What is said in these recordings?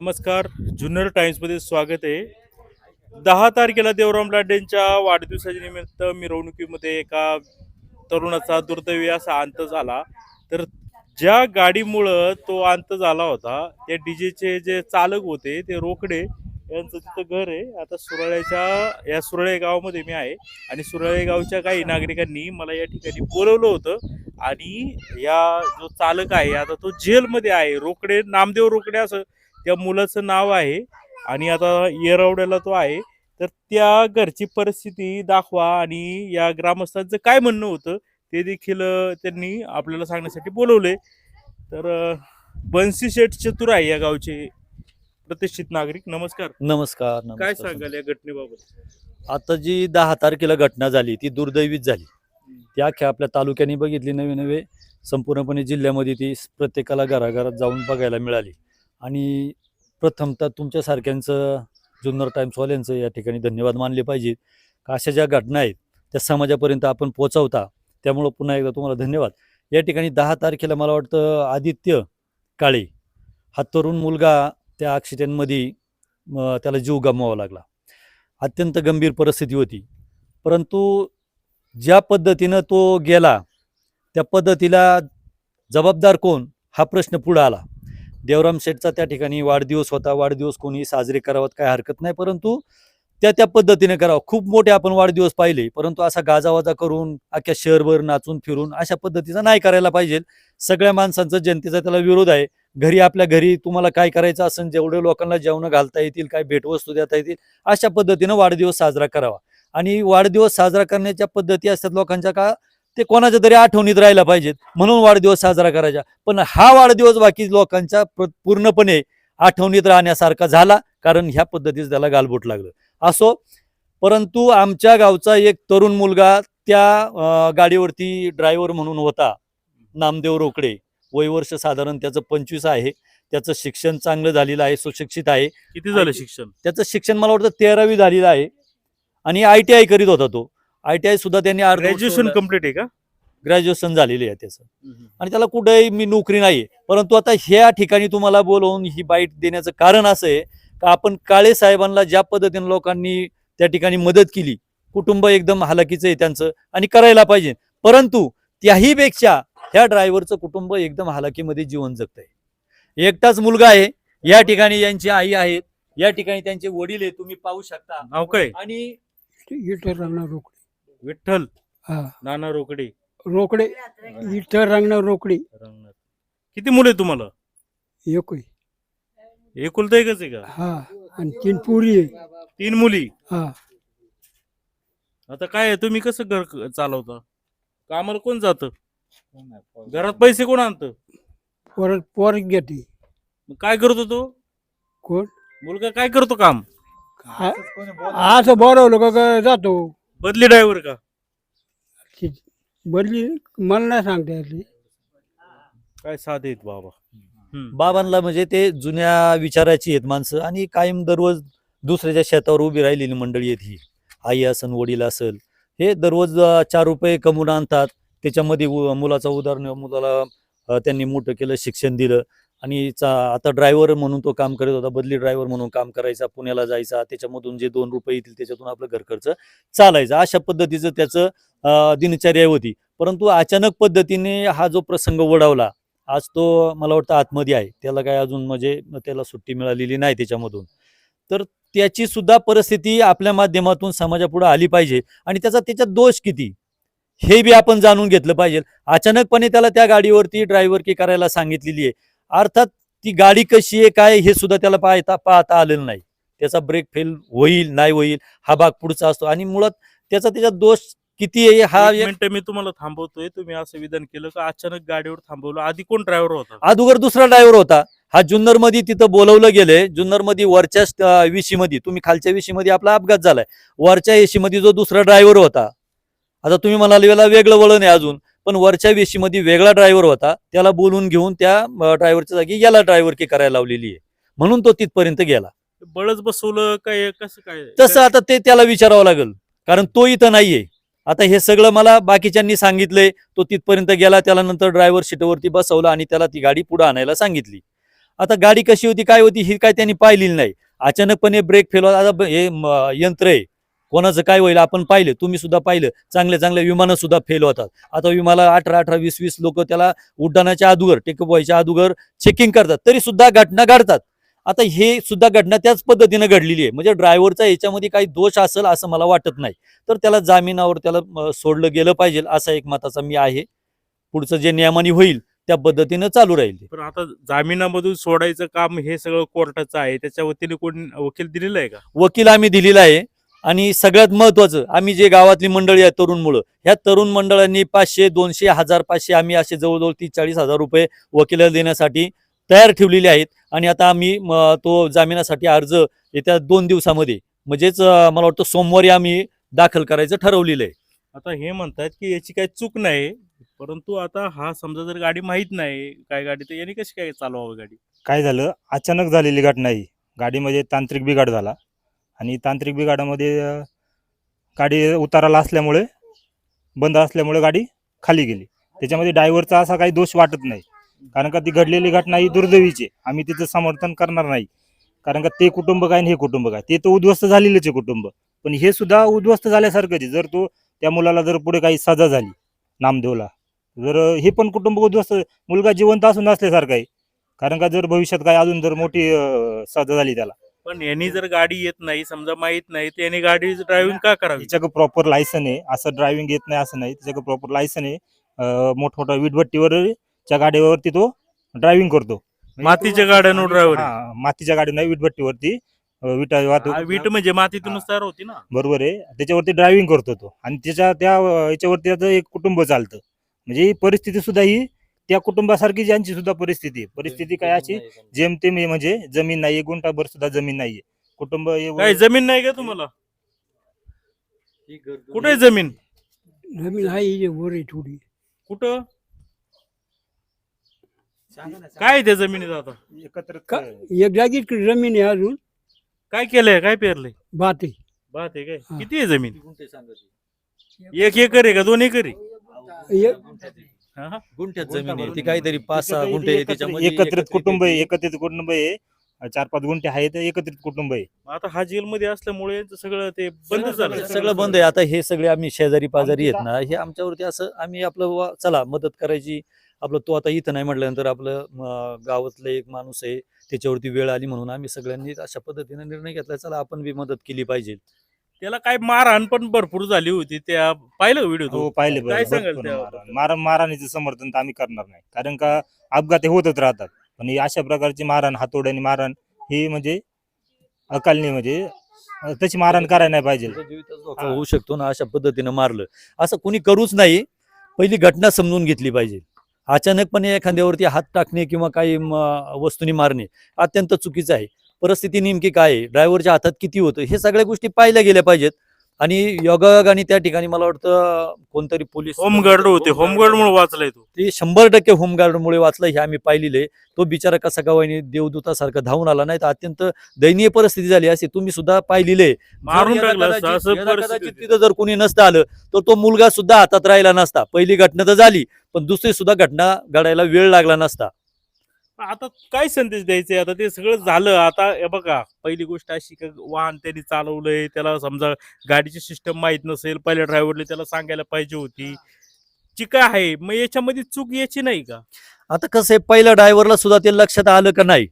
नमस्कार जुन्नर टाइम्समध्ये स्वागत आहे. दहा तारखेला देवराम लाडेंच्या वाढदिवसाच्या निमित्त मिरवणुकीमध्ये एका तरुणाचा दुर्दैवी असा अंत झाला. तर ज्या गाडीमुळं तो अंत झाला होता त्या डीजेचे जे चालक होते ते रोकडे यांचं तिथं घर आहे. आता सुरळ्याच्या या सुरळे गावामध्ये मी आहे आणि सुरळे गावच्या काही नागरिकांनी मला या ठिकाणी बोलवलं होतं आणि या जो चालक आहे आता तो जेलमध्ये आहे. रोकडे नामदेव रोकडे असं त्या मुलाचं नाव आहे आणि आता येरवड्याला तो आहे. तर त्या घरची परिस्थिती दाखवा आणि या ग्रामस्थांचं काय म्हणणं होतं ते देखील त्यांनी आपल्याला सांगण्यासाठी बोलवले तर बन्सी शेठ चतुर आहे या गावचे प्रतिष्ठित नागरिक. नमस्कार. नमस्कार काय नमस्कार सांगाल या घटनेबाबत? आता जी दहा तारखेला घटना झाली ती दुर्दैवीच झाली. ती अख्ख्या आपल्या तालुक्याने बघितली नवे नवे संपूर्णपणे जिल्ह्यामध्ये ती प्रत्येकाला घराघरात जाऊन बघायला मिळाली. आणि प्रथमतः तुमच्यासारख्यांचं जुन्नर टाईम्सवाल्यांचं या ठिकाणी धन्यवाद मानले पाहिजेत का अशा ज्या घटना आहेत त्या समाजापर्यंत आपण पोचवता त्यामुळं पुन्हा एकदा तुम्हाला धन्यवाद. या ठिकाणी दहा तारखेला मला वाटतं आदित्य काळे हा तरुण मुलगा त्या ॲक्सिडेंटमध्ये त्याला जीव गमवावा लागला. अत्यंत गंभीर परिस्थिती होती. परंतु ज्या पद्धतीनं तो गेला त्या पद्धतीला जबाबदार कोण? हा प्रश्न पुढं आला. देवराम शेठचा त्या ठिकाणी वाढदिवस होता. वाढदिवस कोणी साजरे करावात काय हरकत नाही. परंतु त्या त्या पद्धतीने करावं. खूप मोठे आपण वाढदिवस पाहिले. परंतु असा गाजावाजा करून अख्ख्या शहरभर नाचून फिरून अशा पद्धतीचा नाही करायला पाहिजे. सगळ्या माणसांचा जनतेचा त्याला विरोध आहे. घरी आपल्या घरी तुम्हाला काय करायचं असेल जेवढे लोकांना जेवण घालता येतील काय भेटवस्तू देता येतील अशा पद्धतीनं वाढदिवस साजरा करावा. आणि वाढदिवस साजरा करण्याच्या पद्धती असतात लोकांच्या का? ते कोणाच्या तरी आठवणीत राहायला पाहिजेत. म्हणून वाढदिवस साजरा करायचा. पण हा वाढदिवस बाकी लोकांच्या प्र- पूर्णपणे आठवणीत राहण्यासारखा झाला कारण ह्या पद्धतीचं त्याला गालबोट लागलं. असो परंतु आमच्या गावचा एक तरुण मुलगा त्या गाडीवरती ड्रायव्हर म्हणून होता नामदेव रोकडे. वयवर्ष साधारण त्याचं पंचवीस आहे. त्याचं शिक्षण चांगलं झालेलं आहे सुशिक्षित आहे. किती झालं शिक्षण? त्याचं शिक्षण मला वाटतं तेरावी झालेलं आहे. आणि आय टी आय करीत होता तो. आय टी आय सुद्धा त्यांनी ग्रॅज्युएशन कंप्लीट आहे का? ग्रॅज्युएशन झालेली आहे त्याचं. आणि त्याला कुठेही मी नोकरी नाही परंतु आता ह्या ठिकाणी तुम्हाला बोलवून ही बाईट देण्याचं कारण असं आहे का आपण काळे साहेबांना ज्या पद्धतीने लोकांनी त्या ठिकाणी मदत केली कुटुंब एकदम हालाकीचं आहे त्यांचं आणि करायला पाहिजे. परंतु त्याही पेक्षा ह्या ड्रायव्हरचं कुटुंब एकदम हालाकीमध्ये जीवन जगत आहे एकटाच मुलगा आहे या ठिकाणी यांची आई आहेत या ठिकाणी त्यांचे वडील आहे तुम्ही पाहू शकता. आणि विठ्ठल हा. नाना रोकडे. रोकडे इथं रंगणार रोकडे. रंगनाथ. किती मुलं आहे तुम्हाला? एक आहे. एकुलता एकच आहे का? हा आणि तीन पुरी आहे. तीन मुली. हा. आता काय आहे, तुम्ही कसं घर क- चालवता? कामाला कोण जात? घरात पैसे कोण आणत? परत पोर घेते. काय करतो तो? कोण? मुलगा काय करतो काम? असं बोलवलं का का जातो. बदली ड्रायव्हर का? ती बदली मला नाही सांगता काय साधे आहेत बाबा. हम्म. बाबांना म्हणजे ते जुन्या विचाराची आहेत माणसं आणि कायम दररोज दुसऱ्याच्या शेतावर उभी राहिलेली मंडळी आहेत ही. आई असन वडील असेल हे दररोज अं, चार रुपये कमवून आणतात. त्याच्यामध्ये उ- मुलाचा उदाहरण मुलाला अं, त्यांनी मोठं केलं शिक्षण दिलं. आणि चा- आता ड्रायव्हर म्हणून तो काम करत होता बदली ड्रायव्हर म्हणून काम करायचा पुण्याला जायचा त्याच्यामधून जे दोन रुपये येतील त्याच्यातून आपलं घर खर्च चालायचा. अशा पद्धतीचं त्याचं दिनचर्या होती. परंतु अचानक पद्धतीने हा जो प्रसंग वडावला आज तो मला वाटतं आतमध्ये आहे. त्याला काय अजून म्हणजे त्याला सुट्टी मिळालेली नाही त्याच्यामधून. तर त्याची सुद्धा परिस्थिती आपल्या माध्यमातून समाजापुढे आली पाहिजे. आणि त्याचा त्याच्यात दोष किती? हे बी आपण जाणून घेतलं पाहिजे. अचानकपणे त्याला त्या गाडीवरती ड्रायव्हर की करायला सांगितलेली आहे. अर्थात ती गाडी कशी आहे काय हे सुद्धा त्याला पाहता पाहता आलेलं नाही. त्याचा ब्रेक फेल होईल नाही होईल हा भाग पुढचा असतो. आणि मुळात त्याचा त्याच्यात दोष किती आहे हा एक मिनिट मी तुम्हाला थांबवतोय. तुम्ही असं विधान केलं का अचानक गाडीवर थांबवलं. आधी कोण ड्रायव्हर होता? अगोदर दुसरा ड्रायव्हर होता. हा जुन्नरमध्ये तिथं बोलवलं गेले. जुन्नरमध्ये वरच्या विशी मध्ये तुम्ही खालच्या विशी मध्ये आपला अपघात झालाय. वरच्या एशी मध्ये जो दुसरा ड्रायव्हर होता. आता तुम्ही म्हणाले वेगळं वळण आहे अजून. पण वरच्या वेशी मध्ये वेगळा ड्रायव्हर होता. त्याला बोलून घेऊन त्या ड्रायव्हरच्या जागी याला ड्रायव्हर की करायला लावलेली आहे. म्हणून तो तिथपर्यंत गेला. बळच बसवलं काय कसं काय? तसं आता ते त्याला विचारावं लागेल. कारण तो इथं नाहीये. आता हे सगळं मला बाकीच्यांनी सांगितलंय. तो तिथपर्यंत गेला त्याला नंतर ड्रायव्हर सीटवरती बसवला आणि त्याला ती गाडी पुढे आणायला सांगितली. आता गाडी कशी होती काय होती ही काय त्यांनी पाहिलेली नाही. अचानकपणे ब्रेक फेल आता हे यंत्र आहे. कोणाचं काय होईल आपण पाहिलं तुम्ही सुद्धा पाहिलं चांगले चांगले विमानं सुद्धा फेल होतात. आता विमाला अठरा अठरा वीस वीस लोक त्याला उड्डाणाच्या अगोदर टेकअप व्हायच्या अगोदर चेकिंग करतात तरी सुद्धा घटना घडतात. आता हे सुद्धा घटना त्याच पद्धतीनं घडलेली आहे. म्हणजे ड्रायव्हरचा याच्यामध्ये काही दोष असेल असं मला वाटत नाही. तर त्याला जामिनावर त्याला सोडलं गेलं पाहिजे असा एक मताचा मी आहे. पुढचं जे नियमाने होईल त्या पद्धतीनं चालू राहील. पण आता जामिनामधून सोडायचं काम हे सगळं कोर्टाचं आहे. त्याच्या वतीने कोण वकील दिलेलं आहे का? वकील आम्ही दिलेला आहे. आणि सगळ्यात महत्वाचं आम्ही जे गावातली मंडळी आहे तरुण मुलं ह्या तरुण मंडळांनी पाचशे दोनशे हजार पाचशे आम्ही असे जवळजवळ तीस चाळीस हजार रुपये वकिलाला देण्यासाठी तयार ठेवलेले आहेत. आणि आता आम्ही म, तो जामिनासाठी अर्ज येत्या दोन दिवसामध्ये म्हणजेच मला वाटतं सोमवारी आम्ही दाखल करायचं ठरवलेलं आहे. आता हे म्हणतात की याची काही चूक नाही परंतु आता हा समजा जर गाडी माहीत नाही काय गाडी तर याने कशी काय चालवावं गाडी? काय झालं? अचानक झालेली घटना ही गाडीमध्ये तांत्रिक बिघाड झाला. आणि तांत्रिक बिघाडामध्ये गाडी उताराला असल्यामुळे बंद असल्यामुळे गाडी खाली गेली. त्याच्यामध्ये ड्रायव्हरचा असा काही दोष वाटत नाही. कारण का ती घडलेली घटना ही दुर्दैवीची आम्ही तिचं समर्थन करणार नाही. कारण का ते कुटुंब काय आणि हे कुटुंब काय? ते तर उद्ध्वस्त झालेलेच आहे कुटुंब. पण हे सुद्धा उद्ध्वस्त झाल्यासारखंच आहे. जर तो त्या मुलाला जर पुढे काही सजा झाली नामदेवला जर हे पण कुटुंब उद्ध्वस्त मुलगा जिवंत असून असल्यासारखं आहे. कारण का जर भविष्यात काय अजून जर मोठी सजा झाली त्याला पण यांनी जर गाडी येत नाही समजा माहीत नाही तर याने गाडी ड्रायव्हिंग का करावी? त्याच्याकडे प्रॉपर लायसन आहे. असं ड्रायव्हिंग येत नाही असं नाही. त्याच्याकडे प्रॉपर लायसन आहे. अं, मोठमोठ्या वीटभट्टीवर च्या गाडीवरती तो ड्रायव्हिंग करतो. मातीच्या गाड्यांवर ड्रायव्हर हा, मातीच्या गाडी नाही वीटभट्टीवरती. अं, विटा वाहतूक वीट म्हणजे मातीतूनच तयार होती ना? बरोबर आहे. त्याच्यावरती ड्रायव्हिंग करतो तो. आणि त्याच्या त्या अं, याच्यावरती त्याचं एक कुटुंब चालतं. म्हणजे ही परिस्थिती सुद्धा ही त्या कुटुंबासारखी ज्यांची सुद्धा परिस्थिती आहे. परिस्थिती काय अशी? जेमतेम आहे म्हणजे जमीन नाहीये गुंठाभर सुद्धा जमीन नाहीये कुटुंब काय जमीन नाही का तुम्हाला? कुठे जमीन? जमीन आहे इथे वर आहे थोडी. कुठं? काय आहे त्या जमिनीत आता? एकत्र का एक जागीच जमीन आहे अजून. काय केलंय? काय पेरलंय? बात आहे. बात आहे काय? हा. किती आहे जमीन? एक एकर आहे का दोन एकर आहे? एक- हा, हा. गुंठ्यात जमीन आहे ती काहीतरी पाच सहा गुंठे आहे, एकत्र- त्याच्यामध्ये एकत्रित कुटुंब आहे. एकत्रित कुटुंब आहे. चार पाच गुंठे आहेत एकत्रित कुटुंब आहे. आता हा जेलमध्ये असल्यामुळे यांचं सगळं ते बंद झालं. सगळं बंद आहे. आता हे सगळे आम्ही शेजारी पाजारी आहेत ना हे आमच्यावरती असं आम्ही आपलं वा- चला मदत करायची. आपलं तो आता इथं नाही म्हटल्यानंतर आपलं म, गावातलं एक माणूस आहे त्याच्यावरती वेळ आली म्हणून आम्ही सगळ्यांनी अशा पद्धतीने निर्णय घेतला. चला आपण बी मदत केली पाहिजे. त्याला काय मारहाण पण भरपूर झाली होती. त्या पाहिलं व्हिडिओ हो तो? पाहिले काय सांगाल भरपूर त्याबद्दल? मारहाण. मार मारहाणीचं समर्थन तर आम्ही करणार नाही. कारण का अपघात हे होतच राहतात. पण ही अशा प्रकारची मारहाण हातोड्याने मारहाण ही म्हणजे अकालनी म्हणजे अं, तशी मारहाण करायला नाही पाहिजे. त्याचा जीवितच धोका होऊ शकतो ना अशा पद्धतीनं मारलं. असं कुणी करूच नाही. पहिली घटना समजून घेतली पाहिजे. अचानकपणे एखाद्यावरती हात टाकणे किंवा काही म, वस्तूंनी मारणे अत्यंत चुकीचं आहे. परिस्थिती नेमकी काय आहे? ड्रायव्हरच्या हातात किती होतं? हे सगळ्या गोष्टी पाहिल्या गेल्या पाहिजेत. आणि योगायोगाने त्या ठिकाणी मला वाटतं कोणतरी पोलीस होमगार्ड होते. होमगार्ड म्हणून वाचलाय तो. ते शंभर टक्के होमगार्डमुळे वाचलं हे आम्ही पाहिलेले. तो बिचारा कसा गवाईने देवदूतासारखा धावून आला नाही तर अत्यंत दयनीय परिस्थिती झाली असे तुम्ही सुद्धा पाहिलेले. मारून. तिथं जर कोणी नसतं आलं तर तो मुलगा सुद्धा हातात राहिला नसता. पहिली घटना तर झाली पण दुसरी सुद्धा घटना घडायला वेळ लागला नसता. आता काय संदेश द्यायचे? आता ते सगळं झालं. आता हे बघा पहिली गोष्ट अशी का वाहन त्यांनी चालवलंय. त्याला समजा गाडीची सिस्टम माहीत नसेल पहिल्या ड्रायव्हरने त्याला सांगायला पाहिजे होती. चिका आहे? मग याच्यामध्ये चूक याची नाही का? आता कसं आहे पहिल्या ड्रायव्हरला सुद्धा ते लक्षात आलं का नाही?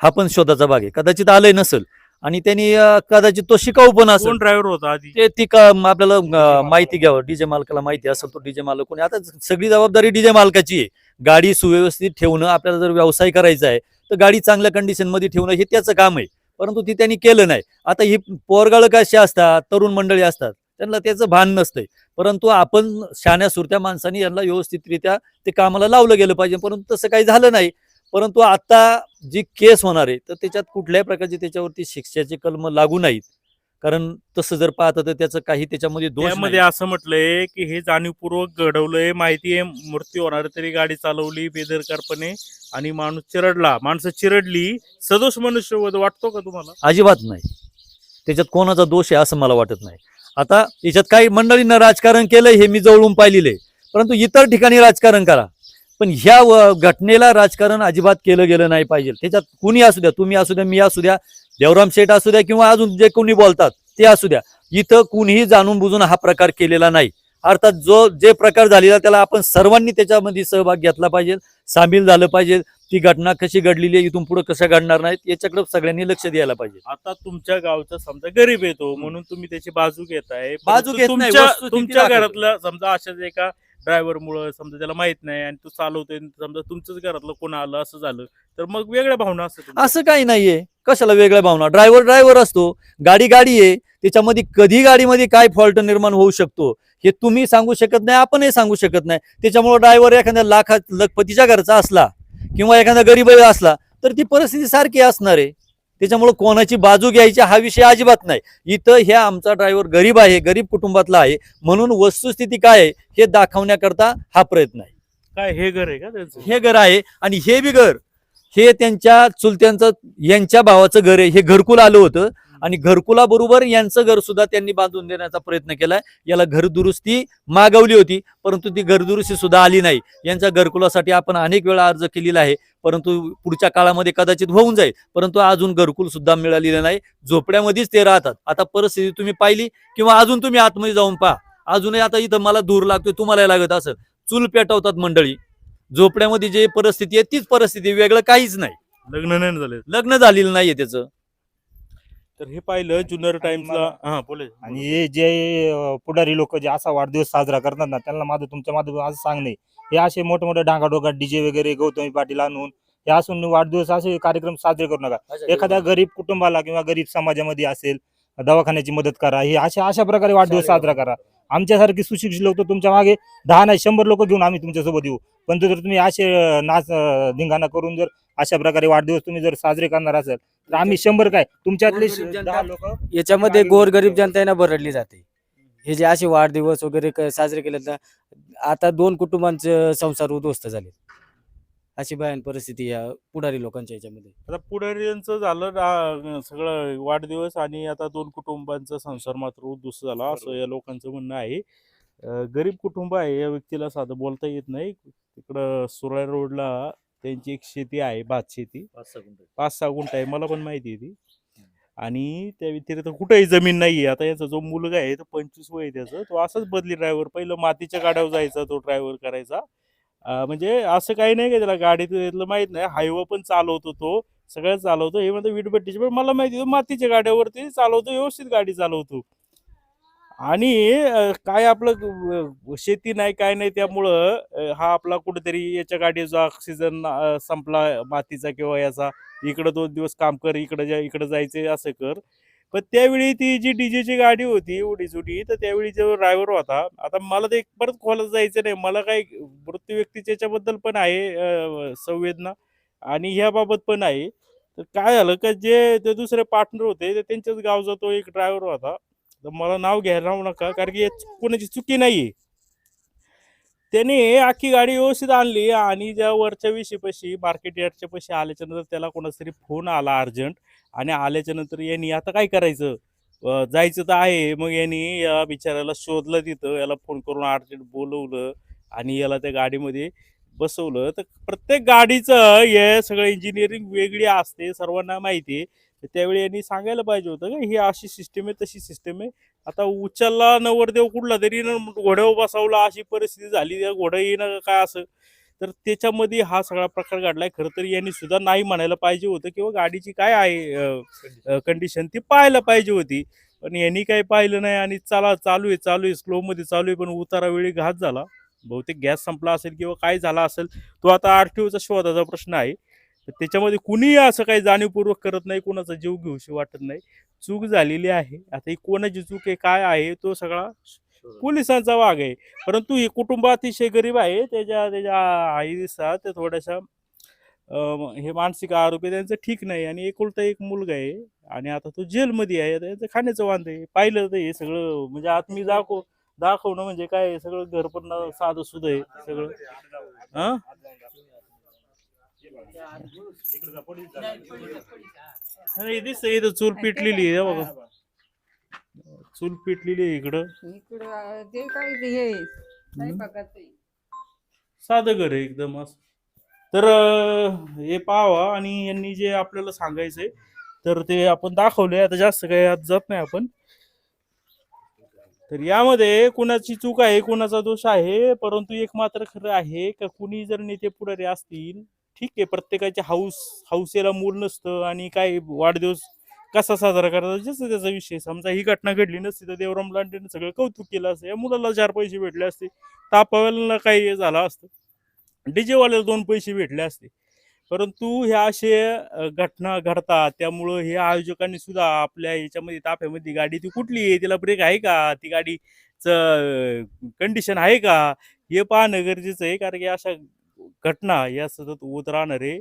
हा पण शोधाचा भाग आहे. कदाचित आलंय नसेल. आणि त्यांनी कदाचित तो शिकाऊ पण असेल. कोण ड्रायव्हर होता आधी? ते ती का आपल्याला अं, माहिती घ्यावं. डीजे मालकाला माहिती असेल तो डीजे मालक कोणी. आता सगळी जबाबदारी डीजे मालकाची आहे. गाडी सुव्यवस्थित ठेवणं आपल्याला जर व्यवसाय करायचा आहे तर गाडी चांगल्या कंडिशनमध्ये ठेवणं हे त्याचं काम आहे. परंतु ती त्यांनी केलं नाही. आता ही पोरगाळ कशी असतात तरुण मंडळी असतात त्यांना त्याचं भान नसतंय. परंतु आपण शाण्या सुरत्या माणसांनी यांना व्यवस्थितरित्या ते कामाला लावलं गेलं पाहिजे. परंतु तसं काही झालं नाही. परंतु आता जी केस होणार आहे तर त्याच्यात कुठल्याही प्रकारची त्याच्यावरती शिक्षाचे कलम लागू नाहीत. कारण तसं जर पाहतं तर त्याचं काही त्याच्यामध्ये दोष त्यामध्ये नाही. असं म्हटलंय की हे जाणीवपूर्वक घडवलंय माहिती आहे मृत्यू होणार तरी गाडी चालवली बेदरकारपणे आणि माणूस चिरडला. माणसं चिरडली सदोष मनुष्यवध वाटतो का तुम्हाला? अजिबात नाही. त्याच्यात कोणाचा दोष आहे असं मला वाटत नाही. आता याच्यात काही मंडळींना राजकारण केलंय हे मी जवळून पाहिलेलं आहे. परंतु इतर ठिकाणी राजकारण करा. पण ह्या घटनेला राजकारण अजिबात केलं गेलं नाही पाहिजे. त्याच्यात कुणी असू द्या तुम्ही असू द्या मी असू द्या देवराम शेठ असू द्या किंवा अजून जे कोणी बोलतात ते असू द्या. इथं कुणीही जाणून बुजून हा प्रकार केलेला नाही. अर्थात जो जे प्रकार झालेला त्याला आपण सर्वांनी त्याच्यामध्ये सहभाग घेतला पाहिजे सामील झालं पाहिजे. ती घटना कशी घडलेली आहे इथून पुढे कशा घडणार नाहीत याच्याकडे सगळ्यांनी लक्ष द्यायला पाहिजे. आता तुमच्या गावचा समजा गरीब येतो म्हणून तुम्ही त्याची बाजू घेताय. बाजू घेत तुमच्या. घरातलं समजा अशाच एका ड्रायव्हरमुळं समजा त्याला माहीत नाही आणि तो चालवतोय समजा तुमचंच घरातलं कोण आलं असं झालं तर मग वेगळ्या भावना असतात असं काही नाहीये. कशाला वेगळ्या भावना? ड्रायव्हर ड्रायव्हर असतो गाडी गाडी आहे त्याच्यामध्ये कधी गाडीमध्ये काय फॉल्ट निर्माण होऊ शकतो हे तुम्ही सांगू शकत नाही आपणही सांगू शकत नाही. त्याच्यामुळे ड्रायव्हर एखाद्या लाखा लखपतीच्या घरचा असला किंवा एखादा गरीब असला तर ती परिस्थिती सारखी असणार आहे. त्याच्यामुळे कोणाची बाजू घ्यायची हा विषय अजिबात नाही. इथं हे आमचा ड्रायव्हर गरीब आहे गरीब कुटुंबातला आहे. म्हणून वस्तुस्थिती काय आहे हे दाखवण्याकरता हा प्रयत्न आहे. काय हे घर आहे का त्यांचं? हे घर आहे आणि हे बी घर. हे त्यांच्या चुलत्यांचं यांच्या भावाचं घर आहे. हे घरकुल आलं होतं. आणि घरकुलाबरोबर यांचं घर सुद्धा त्यांनी बांधून देण्याचा प्रयत्न केलाय. याला घर दुरुस्ती मागवली होती परंतु ती घर दुरुस्ती सुद्धा आली नाही. यांच्या घरकुलासाठी आपण अनेक वेळा अर्ज केलेला आहे परंतु पुढच्या काळामध्ये कदाचित होऊन जाईल. परंतु अजून घरकुल सुद्धा मिळालेलं नाही. झोपड्यामध्येच ते राहतात. आता परिस्थिती तुम्ही पाहिली किंवा अजून तुम्ही आतमध्ये जाऊन पहा. अजूनही आता इथं मला दूर लागतोय तुम्हाला लागत असेल. चूल पेटवतात मंडळी. झोपड्यामध्ये जे परिस्थिती आहे तीच परिस्थिती वेगळं काहीच नाही. लग्न नाही झाले लग्न झालेलं नाहीये त्याचं. तर हे पाहिलं जुन्नर टाइम्सला. हा बोले. आणि हे जे अं, पुढारी लोक जे असा वाढदिवस साजरा करतात ना त्यांना माझं तुमच्या माध्यमातून असं सांगणे हे असे मोठे मोठे डांगाडोगा डीजे वगैरे गौतमी पाटील आणून हे असून वाढदिवस असे कार्यक्रम साजरे करू नका. एखाद्या गरीब कुटुंबाला किंवा गरीब समाजामध्ये असेल दवाखान्याची मदत करा हे अशा अशा प्रकारे वाढदिवस साजरा करा. आमच्यासारखे सुशिक्षित लोक तुमच्या मागे दहा नाही शंभर लोक घेऊन आम्ही तुमच्यासोबत येऊ. पण जर तुम्ही असे नाच धिंगाणा करून जर अशा प्रकारे वाढदिवस तुम्ही जर साजरे करणार असेल तर आम्ही शंभर काय तुमच्यातले जनता- दहा लोक याच्यामध्ये गोरगरीब जनतेना बरडली जाते. हे जे असे वाढदिवस वगैरे साजरे केले आता दोन कुटुंबांचे संसार उद्ध्वस्त झाले अशी भयान परिस्थिती या पुढारी लोकांच्या याच्यामध्ये. आता पुढाऱ्यांचं झालं सगळं वाढदिवस आणि आता दोन कुटुंबांचा संसार मात्र उद्ध्वस्त झाला असं या लोकांचं म्हणणं आहे. अं, गरीब कुटुंब आहे या व्यक्तीला साधं बोलता येत नाही. तिकडं सुराळ रोडला त्यांची एक शेती आहे भात शेती. पाच सहा गुंठ. आहे मला पण माहिती आहे ती. आणि त्या व्यतिरिक्त कुठेही जमीन नाहीये आता याचा जो मुलगा आहे तो पंचवीस वय आहे त्याचं. तो असाच बदली ड्रायव्हर पहिलं मातीच्या गाड्यावर जायचा तो ड्रायव्हर करायचा. म्हणजे असं काही नाही का त्याला गाडीतलं माहीत नाही. हायवे पण चालवतो तो. सगळं चालवतो. हे म्हणतो वीटभट्टीचे. पण मला माहिती मातीच्या गाड्यावरती चालवतो व्यवस्थित गाडी चालवतो. आणि काय आपलं शेती नाही काय नाही त्यामुळं हा आपला कुठेतरी याच्या गाडीचा ऑक्सिजन संपला मातीचा किंवा याचा. इकडं दोन दिवस काम कर इकडं जा इकडं जायचे असं कर. पण त्यावेळी ती जी डीजेची गाडी होती एवढी जुडी तर त्यावेळी जो ड्रायव्हर होता आता मला ते परत खोलत जायचं नाही. मला काही मृत्यू व्यक्तीच्या याच्याबद्दल पण आहे संवेदना आणि ह्याबाबत पण आहे. तर काय झालं का जे ते दुसरे पार्टनर होते ते त्यांच्याच गावचा तो एक ड्रायव्हर होता. तर मला नाव घ्यायला राहू नका कारण की कोणाची चुकी नाही त्याने आखी गाडी व्यवस्थित आणली आणि ज्या वरच्या विषयीपाशी मार्केट यार्डच्या पाशी आल्याच्यानंतर त्याला कोणाचा तरी फोन आला अर्जंट. आणि आल्याच्यानंतर यांनी आता काय करायचं? जायचं तर आहे. मग यांनी या बिचाऱ्याला शोधलं तिथं. याला फोन करून अर्जंट बोलवलं आणि याला त्या गाडीमध्ये बसवलं. तर प्रत्येक गाडीचं हे सगळं इंजिनिअरिंग वेगळी असते. सर्वांना माहिती आहे. तर त्यावेळी यांनी सांगायला पाहिजे होतं का ही अशी सिस्टम आहे तशी सिस्टम आहे. आता उचलला नवरदेव कुठला तरी घोड्यावर बसवला अशी परिस्थिती झाली. त्या घोडं येणं काय असं? तर त्याच्यामध्ये हा सगळा प्रकार घडलाय. खरं तर यांनी सुद्धा नाही म्हणायला पाहिजे होतं किंवा गाडीची काय आहे कंडिशन ती पाहायला पाहिजे होती. पण यांनी काही पाहिलं नाही आणि चला चालू आहे चालू आहे स्लोमध्ये चालू आहे पण उतारा वेळी घात झाला. बहुतेक गॅस संपला असेल किंवा काय झाला असेल तो आता आर टी ओचा शोधाचा प्रश्न आहे. तर त्याच्यामध्ये कुणीही असं काही जाणीवपूर्वक करत नाही कोणाचा जीव घेऊशी वाटत नाही. चूक झालेली आहे. आता ही कोणाची चूक आहे काय आहे तो सगळा पोलिसांचा वाघ आहे. परंतु हे कुटुंब अतिशय गरीब आहे. त्याच्या त्याच्या आई दिसतात ते थोड्याशा अं, हे मानसिक आरोग्य त्यांचं ठीक नाही आणि एकुलता एक मुलगा आहे आणि आता तो जेलमध्ये आहे. आता यांचं खाण्याचं वांद आहे. पाहिलं तर हे सगळं म्हणजे आता मी दाखव दाखवणं म्हणजे काय सगळं घर पण साधं सुध आहे. सगळं. हा? नाही दिसत इथं चूल पिटलेली आहे. हे बघा. चूल पिटलेली आहे इकडं. इकडं ते काय ते हे स्वयंपाकाचं आहे. साधं घर आहे एकदम असं. तर अं, हे पाहावा आणि यांनी जे आपल्याला सांगायचंय तर ते आपण दाखवले आता जास्त काही आत जात नाही आपण. तर यामध्ये कुणाची चूक आहे कुणाचा दोष आहे परंतु एक मात्र खरं आहे का कुणी जर नेते पुढारी असतील ठीक आहे प्रत्येकाचे हाऊस हौसेला मूल नसतं आणि काय वाढदिवस कसा साजरा करायचा? जसं त्याचा विषय समजा ही घटना घडली नसती तर देवराम लांडेने सगळं कौतुक केलं असतं. या मुलाला चार पैसे भेटले असते. तापावेला काही झालं असतं. डीजेवाल्याला दोन पैसे भेटले असते. परंतु ह्या असे घटना घडतात. त्यामुळं हे आयोजकांनी सुद्धा आपल्या याच्यामध्ये ताफ्यामध्ये गाडी ती कुठली आहे? तिला ब्रेक आहे का? ती गाडीचं कंडिशन आहे का? हे पाहणं गरजेचं आहे. कारण की अशा घटना या सतत होत राहणार आहे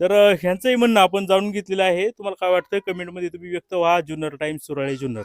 तर ह्यांचंही म्हणणं आपण जाणून घेतलेलं आहे. तुम्हाला काय वाटतं कमेंटमध्ये तुम्ही व्यक्त व्हा. जुन्नर टाइम्स सुराळे जुन्नर.